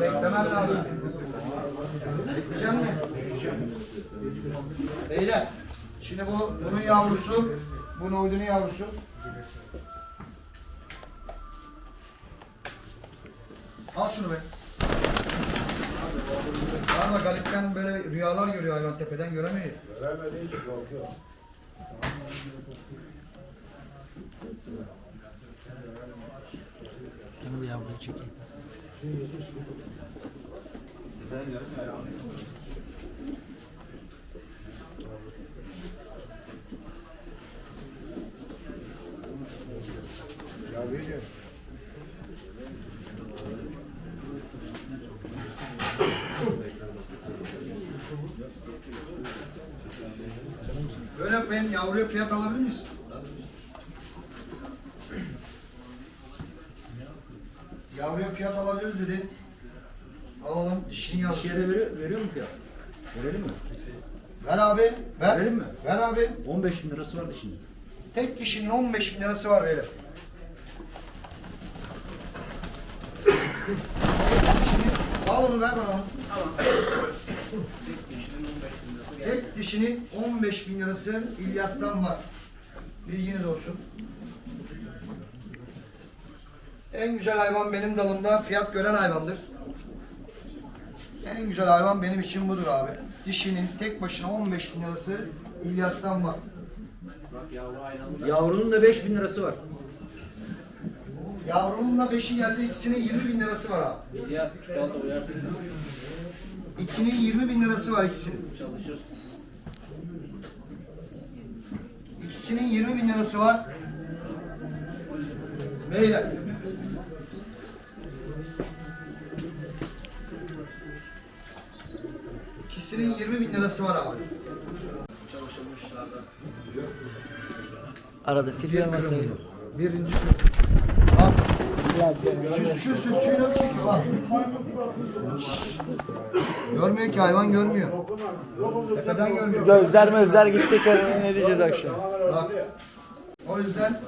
Beklemen lazım. Bekleyecek mi? Beyler, şimdi bu bunun yavrusu, bu noydunun yavrusu. Al şunu be. Ama Galip'ten böyle rüyalar görüyor hayvan tepeden göremiyor. Sana bir yavruyu çekeyim. Ya veriyor. Böyle ben yavruya fiyat alabilir miyiz? Yavruya fiyat alabiliriz dedi. Alalım dişinin yavrusu. Dişiye de veriyor, veriyor mu fiyat? Verelim mi? Ver abi. Ver. Verelim mi? Ver abi. 15 bin lirası var dişinin. Tek kişinin 15 bin lirası var beyler. Al onu ver bana. Tek dişinin 15 bin lirası İlyas'tan var. Bilginiz olsun. En güzel hayvan benim dalımda fiyat gören hayvandır. En güzel hayvan benim için budur abi. Dişinin tek başına 15 bin lirası İlyas'tan var. Yavrunun da 5 bin lirası var. Yavrunun da beşi geldi, ikisinin 20 bin lirası var abi. İlyas Küçükbal'da uyar İkinin 20 bin lirası var ikisinin. çalışır. İkisinin 20 bin lirası var. Beyler. İkisinin 20 bin lirası var abi. Arada silver masayı. Birinci. Bak. Sütçü, sütçüyü nasıl çekiyor bak. Görmüyor ki hayvan görmüyor. Tepeden görmüyor. Gözler mözler gitti karına ne diyeceğiz akşam. Bak. O yüzden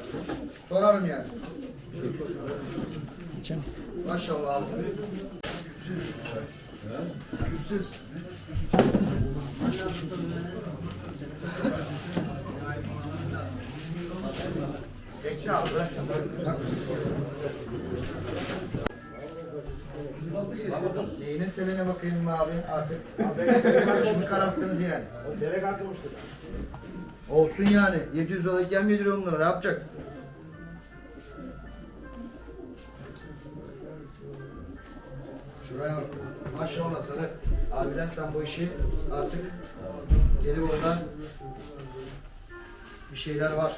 sorarım yani. Maşallah abi. Küpsüz. Küpsüz. Neyinin teline bakayım abi artık. Şimdi kararttınız yani. Olsun yani. 700 dolar gelmiyor onlara ne yapacak? Şuraya bak. Maşallah sarı. Abiden sen bu işi artık geri oradan bir şeyler var.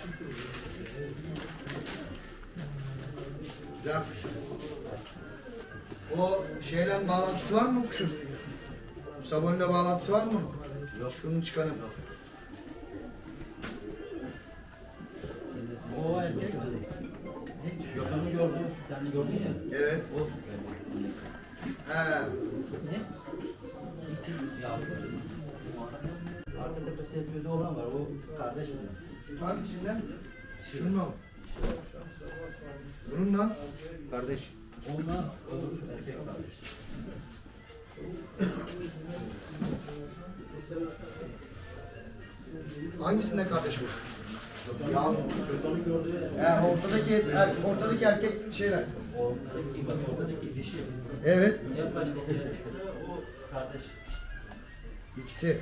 Güzel kuş. O şeyle bağlantısı var mı kuşun? Sabunla bağlantısı var mı? Yok. Şunu çıkarın. O erkek. Gökhan'ı gördüm. Sen gördün ya. Evet. O. He. Arka tepesi yapıyordu olan var. O kardeş mi? Hangisinden? Şundan. Bununla. Kardeş. Onunla olur. Erkek kardeş. Hangisinden kardeş bu? Ya. He, ortadaki, er, ortadaki erkek şeyler. Oradaki bak oradaki dişi. Evet. En baştaki o kardeş. İkisi.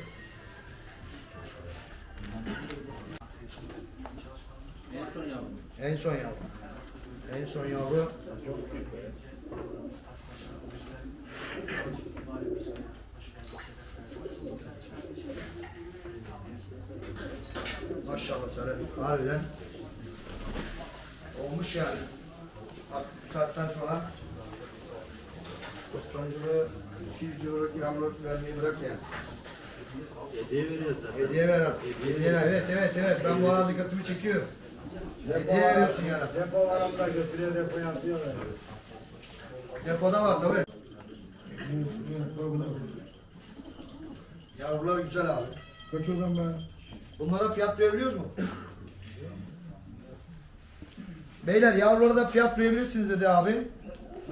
En son yavrum. En son yavru. En son yavru. Maşallah sarı. Harbiden. Olmuş yani. Artık bu saatten sonra toptancılığı 200 euro yavru vermeyi bırak yani. Hediye veriyoruz zaten. Hediye ver artık. Hediye ver. Evet evet evet. Ben bu arada dikkatimi çekiyorum. Hediye veriyorsun yani. Depolarında götürüyor depoya atıyorlar. Depoda var tabii. Yavrular güzel abi. Kaçırdım ben. Bunlara fiyat duyabiliyoruz mu? Beyler yavrulara da fiyat duyabilirsiniz dedi abi.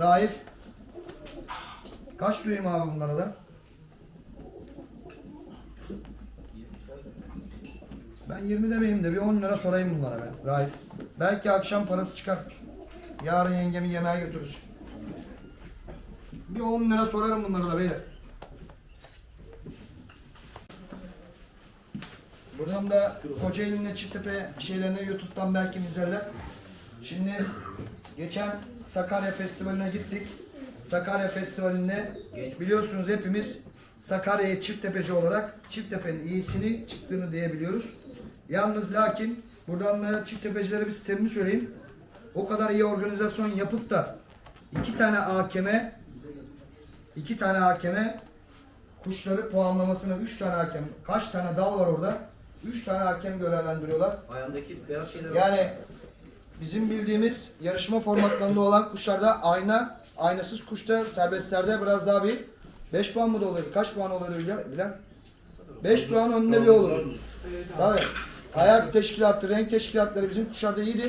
Raif. Kaç duyayım abi bunlara da? Ben 20 demeyeyim de bir 10 lira sorayım bunlara be. Raif. Belki akşam parası çıkar. Yarın yengemi yemeğe götürürüz. Bir 10 lira sorarım bunlara da beyler. Buradan da Kocaeli'nin Çiftepe şeylerini YouTube'dan belki izlerler. Şimdi geçen Sakarya Festivali'ne gittik. Sakarya Festivali'nde biliyorsunuz hepimiz Sakarya'ya Çifttepeci olarak Çifttepe'nin iyisini çıktığını diyebiliyoruz. Yalnız lakin buradan da Çifttepecilere bir sistemimi söyleyeyim. O kadar iyi organizasyon yapıp da iki tane hakeme iki tane hakeme kuşları puanlamasına üç tane hakem kaç tane dal var orada? Üç tane hakem görevlendiriyorlar. Ayağındaki beyaz şeyler Yani bizim bildiğimiz yarışma formatlarında olan kuşlarda ayna, aynasız kuşta serbestlerde biraz daha bir 5 puan mı da oluyordu? Kaç puan oluyordu? Bilal? 5 puan önünde bir olur. Tabii. Ayak teşkilatı, renk teşkilatları bizim kuşlarda iyiydi.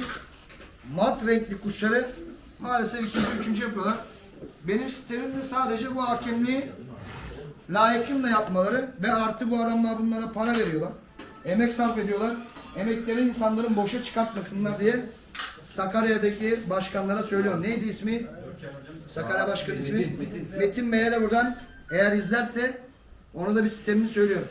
Mat renkli kuşları maalesef ikinci, üçüncü yapıyorlar. Benim sistemim de sadece bu hakemliği layıkınla yapmaları ve artı bu adamlar bunlara para veriyorlar. Emek sarf ediyorlar. Emekleri insanların boşa çıkartmasınlar diye Sakarya'daki başkanlara söylüyorum. Neydi ismi? Sakarya Başkanı ismi? Metin, Bey'e de buradan eğer izlerse onu da bir sistemini söylüyorum.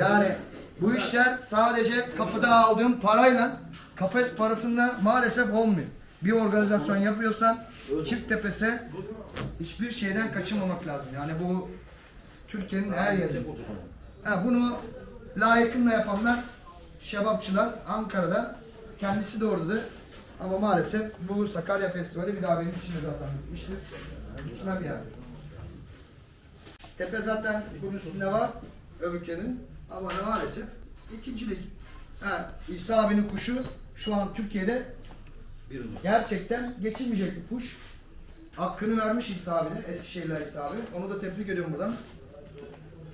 Yani bu işler sadece kapıda aldığım parayla kafes parasında maalesef olmuyor. Bir organizasyon yapıyorsan çift tepese hiçbir şeyden kaçınmamak lazım. Yani bu Türkiye'nin her yeri. Ha, bunu layıkınla yapanlar şebapçılar Ankara'da. Kendisi de oradadır. Ama maalesef bu Sakarya Festivali bir daha benim için de zaten bitmiştir. Gitmem yani. Tepe zaten bunun üstünde var. Öbürkenin. Ama ne maalesef ikincilik. Ha, İsa abinin kuşu şu an Türkiye'de gerçekten geçilmeyecek bir kuş. Hakkını vermiş İsa abinin, Eskişehirler İsa abi. Onu da tebrik ediyorum buradan.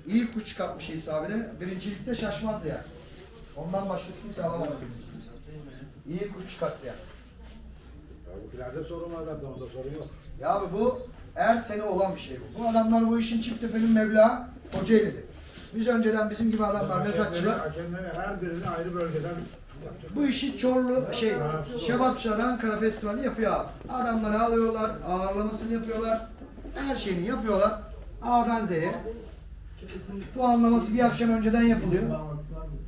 İyi kuş çıkartmış İsa abinin. Birincilikte şaşmazdı yani. Ondan başkası kimse alamadı. İyi kuş çıkarttı yani. Tavuklarda sorun var zaten onda sorun yok. Ya abi bu her sene olan bir şey bu. Bu adamlar bu işin çift tepenin meblağı Kocaeli'dir. Biz önceden bizim gibi adamlar, mezatçılar Hakemleri her birini ayrı bölgeden bu işi Çorlu şey Şebapçılar Ankara Festivali yapıyor abi. Adamları alıyorlar, ağırlamasını yapıyorlar. Her şeyini yapıyorlar. A'dan Z'ye. Puanlaması bir akşam önceden yapılıyor.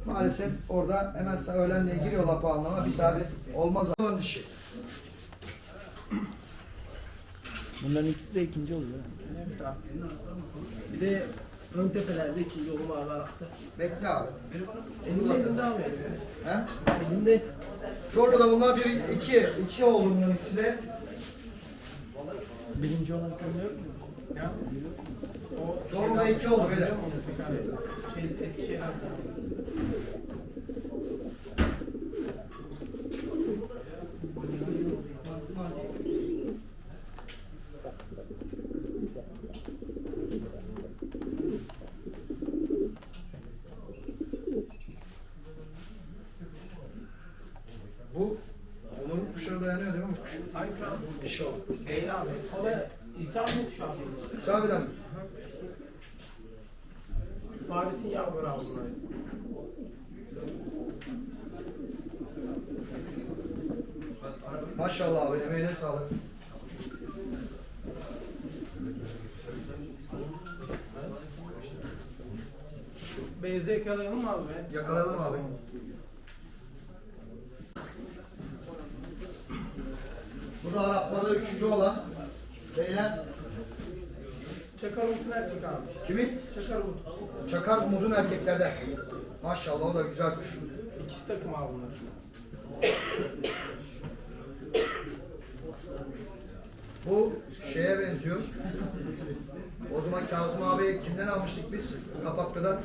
Maalesef orada hemen öğlenliğe giriyorlar puanlama. Bir saat olmaz olan dişi. Bunların ikisi de ikinci oluyor. Bir de ön tepelerde ikinci olma abi Arap'ta. Bekle abi. Elimde elimde abi. He? Elimde. Çorlu'da bunlar bir, iki, iki oldu bunların ikisi de. Birinci olan sen yok mu? Çorlu'da iki oldu böyle. Şey, Eskişehir Arap'ta. Bu Onur'un kuşları dayanıyor değil mi bu kuş? Hangisi abi? Dişi oldu. Değil abi. O da İsa mı şu an? Sabiden mi? Paris'in abi bunlar. Maşallah abi emeğine sağlık. Beyze yakalayalım mı abi? Yakalayalım abi. Bu da Araplarda üçüncü olan. Beyler Çakar Umut'un erkek abi. kimin? Çakar Umut. Çakar Umud'un erkeklerde. Maşallah o da güzel kuş. İkisi takım abi bunlar. Bu şeye benziyor. O zaman Kazım abi kimden almıştık biz? Kapaklı'dan.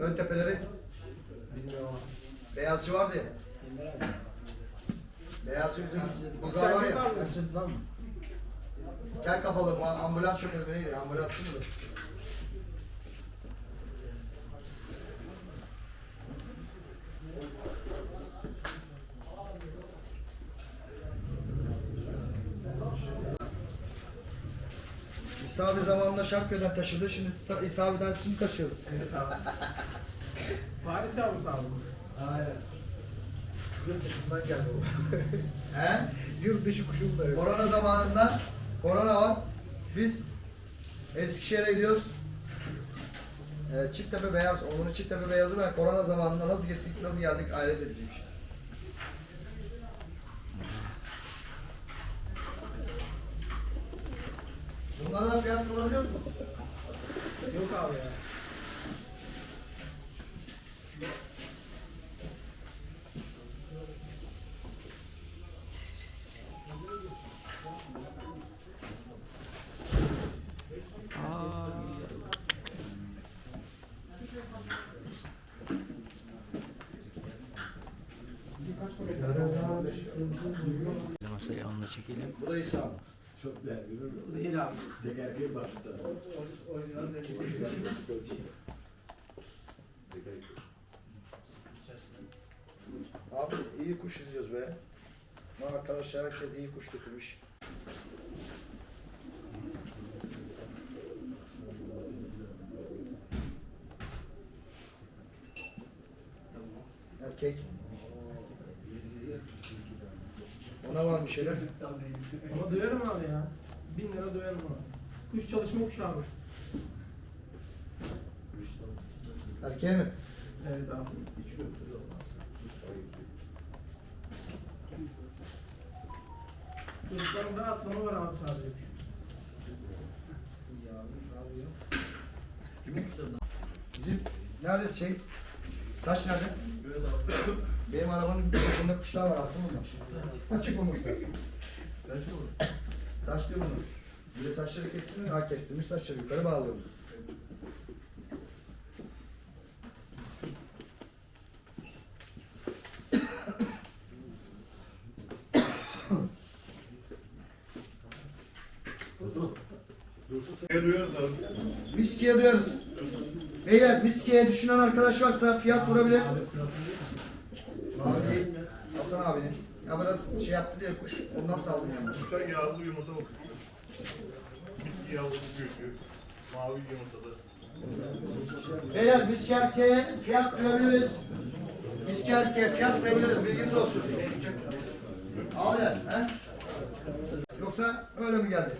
Ön tepeleri. Beyazcı vardı ya. Beyazcı bizim Bulgar var ya. Gel kafalı bu ambulans şoförü neydi? Ambulansçı mıydı? İsa abi zamanında Şarköy'den taşıdı. Şimdi İsa- İsa abiden sizi taşıyoruz. Evet abi. Paris yavrusu aldım. Aynen. Yurt dışından geldi o. He? Yurt dışı kuşum da yok. Korona zamanında korona var. Biz Eskişehir'e gidiyoruz. Ee, Çifttepe Beyaz, oğlunu Çifttepe Beyaz'ı ben korona zamanında nasıl gittik, nasıl geldik edici bir şey. Bunlardan fiyat bulabiliyor musun? Yok abi ya. Masayı onunla çekelim. Bu da İsa. Çok değerli. Değil abi. Tekerkeği başta. Abi iyi kuş izliyoruz be. Arkadaşlar herkes iyi kuş getirmiş. Erkek. Ona var bir şeyler. Ama duyarım abi ya. Bin lira duyarım ona. Kuş çalışma kuşu abi. Erkeğe mi? Evet abi. Kuşlarında atlama var abi sadece. Bizim nerede şey? Saç nerede? Benim arabanın üzerinde kuşlar var aslında bunlar. Açık olmuşlar. Saçlı bunu. Bir de saçları kestirmiş, ha kestirmiş saçları yukarı bağlıyorum. Miskiye duyarız. Beyler miskiye düşünen arkadaş varsa fiyat vurabilir. Hasan abinin. Ya biraz şey yaptı diye kuş. Ondan saldım yalnız. Kuşlar yağlı yumurta bakıyor. Miski yavrusu göçü. Mavi yumurtada. Beyler biz erkeğe fiyat verebiliriz. Biz erkeğe fiyat verebiliriz. Bilginiz olsun. Abi he? Yoksa öyle mi geldi?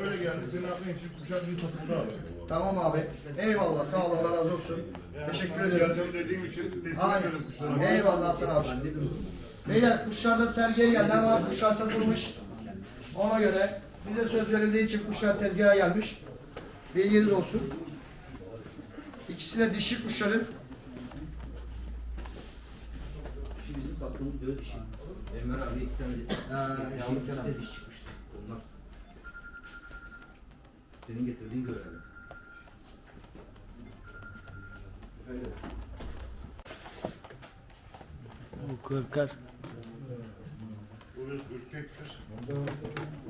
Öyle geldi. Senin aklın için kuşak bir satıldı abi. Tamam abi. Eyvallah. Sağ ol. Allah razı olsun. Yani Teşekkür sana ederim. Geleceğim dediğim için teslim Aynen. ederim kuşlara. Eyvallah Hasan abi. Beyler kuşlar da sergiye geldi ama kuşlar satılmış. Ona göre bize söz verildiği için kuşlar tezgaha gelmiş. Bilginiz olsun. İkisi de dişi kuşların. Şu bizim sattığımız dört dişi. Enver abi iki tane Ha, yavru ikisi de diş çıkmıştı. Onlar. Senin getirdiğin görevi. Bu korkar. Bir ürkektir.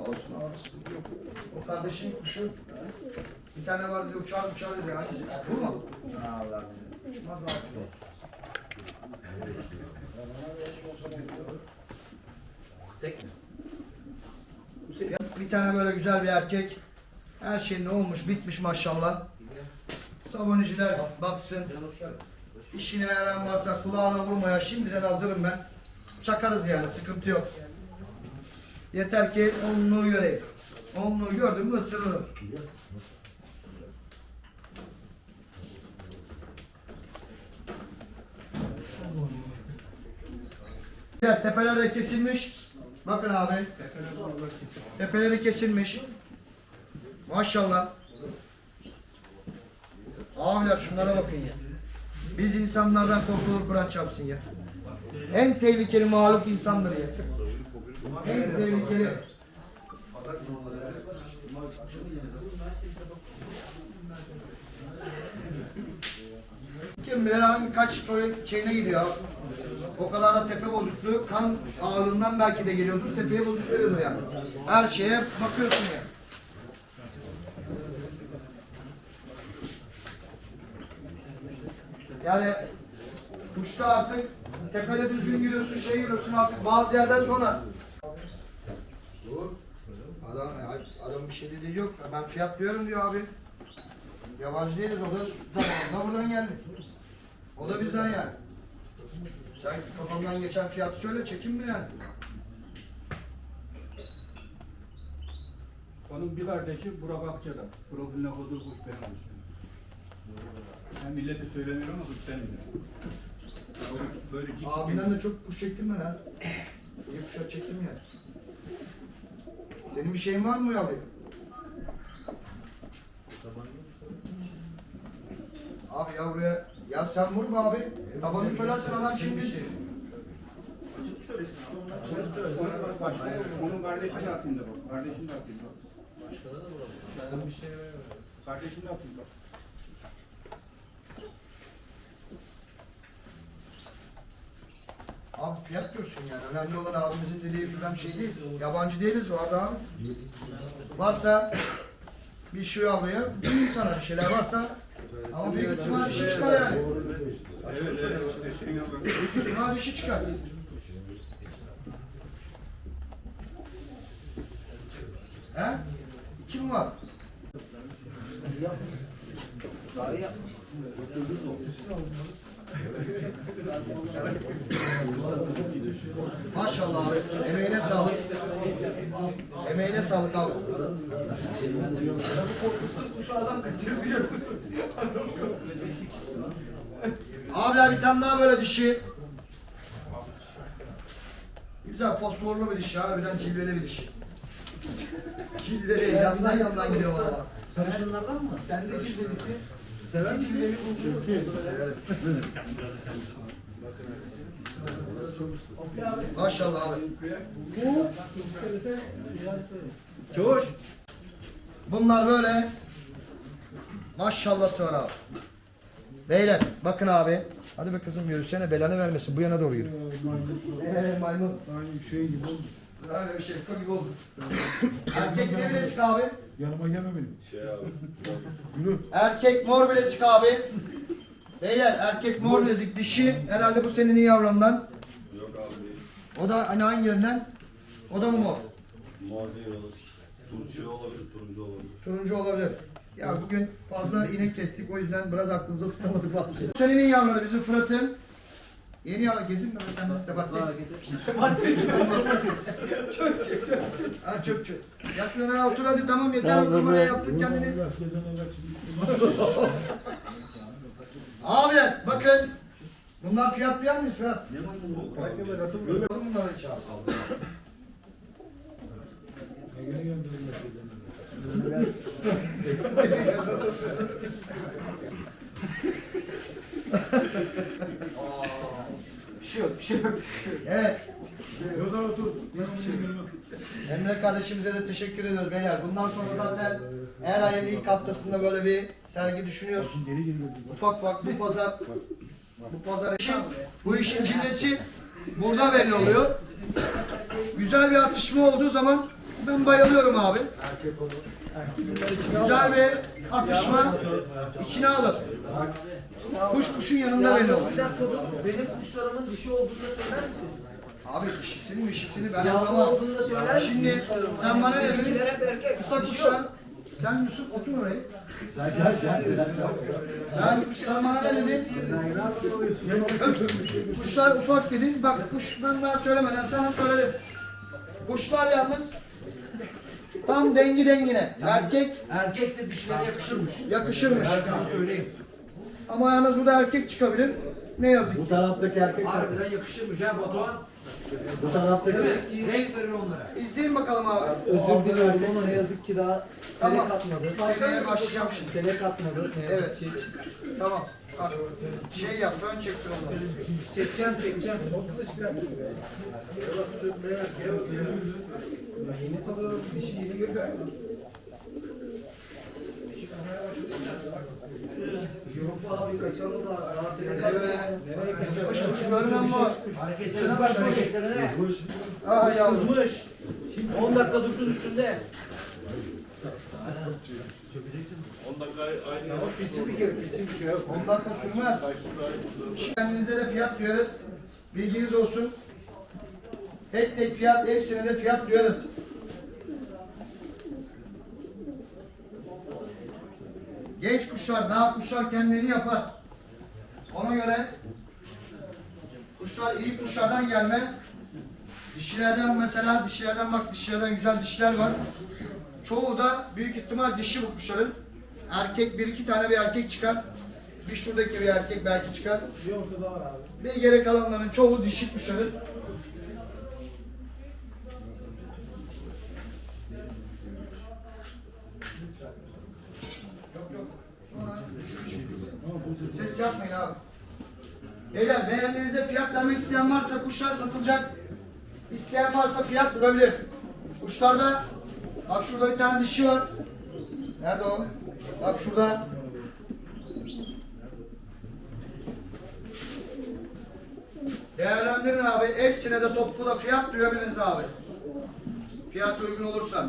Olsun abi yok. O kardeşin kuşu bir tane var dedi uçar uçar dedi. Hangisi? Bu mu? Allah. Uçmaz rahat olsun. Tek mi? Bir tane böyle güzel bir erkek. Her şey ne olmuş bitmiş maşallah. Sabuniciler baksın. İşine yarayan varsa kulağına vurmaya şimdiden hazırım ben. Çakarız yani sıkıntı yok. Yeter ki onluğu göreyim. Onluğu gördüm mü ısırırım. Ya tepeler de kesilmiş. Bakın abi. Tepeleri kesilmiş. Maşallah. Abiler şunlara bakın ya. Biz insanlardan korkulur Kur'an çarpsın ya. En tehlikeli mağlup insandır ya. En tehlikeli. Hangi kaç toy şeyine gidiyor. O kadar da tepe bozukluğu kan ağırlığından belki de geliyordur. Tepeye bozuk geliyordur yani. Her şeye bakıyorsun ya. Yani kuşta artık tepede düzgün giriyorsun, şey giriyorsun artık bazı yerden sonra. Dur. Adam, adam bir şey dediği yok. Ben fiyat diyorum diyor abi. Yabancı değiliz. O da zamanında buradan geldi. O da bizden yani. Sen kafandan geçen fiyatı söyle çekinme yani. Onun bir kardeşi Burak Akça'da. Profiline koyduğu kuş benim kuşum. Ben millete söylemiyorum ama kuş senin. Böyle, böyle cik Abinden de çok kuş çektim ben ha. İyi kuşlar çektim yani. Senin bir şeyin var mı abi? Abi ya buraya ya sen vur be abi. Tabanı söylersen adam şimdi. Onun kardeşini de atayım da bak. Kardeşini de atayım bak. Ben bir şey Kardeşini de atayım bak. Abi fiyat diyorsun yani. Önemli olan abimizin dediği falan şey değil. Yabancı değiliz var da abi. Varsa bir şey ablaya diyeyim sana bir şeyler varsa ama büyük ihtimal bir şey çıkar yani. Büyük ihtimal bir şey çıkar. He? Kim var? Maşallah abi. Emeğine sağlık. Emeğine sağlık abi. Abiler bir tane daha böyle dişi. Güzel fosforlu bir dişi abi. Birden cilveli bir dişi. Cilveli yandan yandan gidiyor valla. Sarışınlardan mı? Sen de cilvelisi. Sever misin? Cilveli buluşuyor. Severim. Abi. Maşallah abi. Çavuş. Bunlar böyle maşallahı var abi. Beyler bakın abi. Hadi be kızım yürüsene belanı vermesin. Bu yana doğru yürü. Eee maymun. Aynı şey gibi oldu. Öyle bir şey gibi oldu. Erkek ne bilezik abi? Yanıma gelme benim. Yürü. Erkek mor bilezik abi. Beyler erkek mor bilezik dişi. Herhalde bu senin iyi yavrandan. Yok abi. O da hani hangi yerinden? O da mı mor? Mor değil olur. Turuncu olabilir, turuncu olabilir. Turuncu olabilir. Ya bugün fazla inek kestik o yüzden biraz aklımıza tutamadık bazı şeyleri. Senin iyi yavruları bizim Fırat'ın. Yeni yavru gezin mi sen Sebahattin? Sebahattin. çok çok çok. Ha çok çok. Yakına otur hadi tamam yeter o kameraya yaptın kendini. Abi bakın. Bunlar fiyat beğen miyiz Fırat? Ne maymun? Gördün bunları hiç abi. Gene geldi. Bir şey yok, bir şey yok. Evet. Yoldan otur. Yanıma gelme. Emre kardeşimize de teşekkür ediyoruz beyler. Bundan sonra zaten her ayın ilk haftasında böyle bir sergi düşünüyoruz. Ufak ufak bu pazar bu pazar için bu işin cillesi burada belli oluyor. Güzel bir atışma olduğu zaman ben bayılıyorum abi. Güzel bir atışma içine alıp kuş kuşun yanında belli olur. Bir dakika dur. Benim kuşlarımın dişi olduğunu söyler misin? Abi dişisini mişisini ben Yavru anlamam. olduğunu da söyler misin? Şimdi sen bana ne dedin? Kısa kuşlar. Sen Yusuf otur orayı. Ben sen bana ne dedin? Kuşlar ufak dedin. Bak kuş ben daha söylemeden sana söyledim. Kuşlar yalnız tam dengi dengine. Erkek Erkek de dişlere yakışırmış. yakışırmış. Ben sana söyleyeyim. Ama yalnız bu da erkek çıkabilir. Ne yazık ki. taraftaki erkek Harbiden yakışırmış ha Batuhan. Bu taraftaki Renk verir onlara. İzleyin bakalım abi. Özür dilerim ama ne yazık ki daha Tamam. telek atmadı. Seneye başlayacağım şimdi. Telek atmadı ne yazık Evet. ki. Tamam. Bak, şey yap, fön çektir onları. Çekeceğim çekeceğim. Yok abi kaçalım da görmem var. Hareketlerine bak hareketlerine. Aa yavrum. Kızmış. 10 dakika dursun üstünde. 10 dakika aynı. Bitsin bir kere bitsin bir kere. 10 dakika sürmez. Kendinize de fiyat duyarız. Bilginiz olsun. Tek tek fiyat, hepsine de fiyat duyarız. Genç kuşlar, daha kuşlar kendilerini yapar. Ona göre kuşlar iyi kuşlardan gelme. Dişilerden mesela dişilerden bak dişilerden güzel dişiler var. Çoğu da büyük ihtimal dişi bu kuşların. Erkek bir iki tane bir erkek çıkar. Bir şuradaki bir erkek belki çıkar. Bir ortada var abi. Ve geri kalanların çoğu dişi kuşların. Yok yok. Sonra- Ses yapmayın abi. Beyler beğendiğinizde fiyat vermek isteyen varsa kuşlar satılacak. İsteyen varsa fiyat durabilir. Kuşlarda bak şurada bir tane dişi var. Nerede o? Bak şurada. Değerlendirin abi. Hepsine de toplu da fiyat duyabiliriz abi. Fiyat uygun olursa.